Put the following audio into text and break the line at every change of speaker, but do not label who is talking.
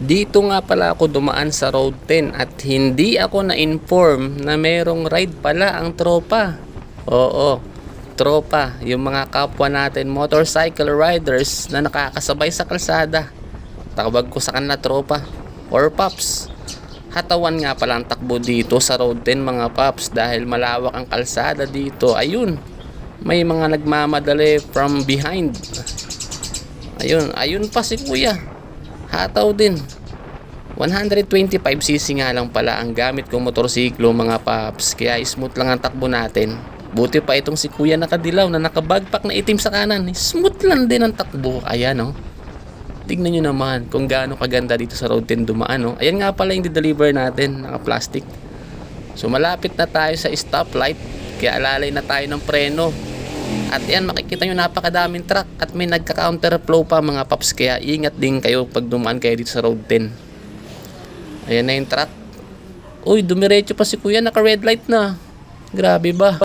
Dito nga pala ako dumaan sa Road 10 at hindi ako na-inform na merong ride pala ang tropa. Oo, tropa, yung mga kapwa natin motorcycle riders na nakakasabay sa kalsada. Tawag ko sa kanila tropa or paps. Hatawan nga pala ang takbo dito sa Road 10 mga paps dahil malawak ang kalsada dito. Ayun, may mga nagmamadali from behind. Ayun, ayun pa si kuya. Hataw din. 125cc nga lang pala ang gamit kong motorsiklo mga paps. Kaya smooth lang ang takbo natin. Buti pa itong si kuya nakadilaw na nakabagpak na itim sa kanan. Smooth lang din ang takbo. Ayan oh. Tignan nyo naman kung gaano kaganda dito sa road 10 dumaan. Oh. Ayan nga pala yung deliver natin. Naka-plastic. So malapit na tayo sa stoplight. Kaya alalay na tayo ng preno. At yan, makikita nyo napakadaming truck at may nagka-counterflow pa mga paps. Kaya ingat din kayo pag dumaan kayo dito sa road 10. Ayan na yung truck. Uy, dumiretso pa si kuya, naka red light na. Grabe ba?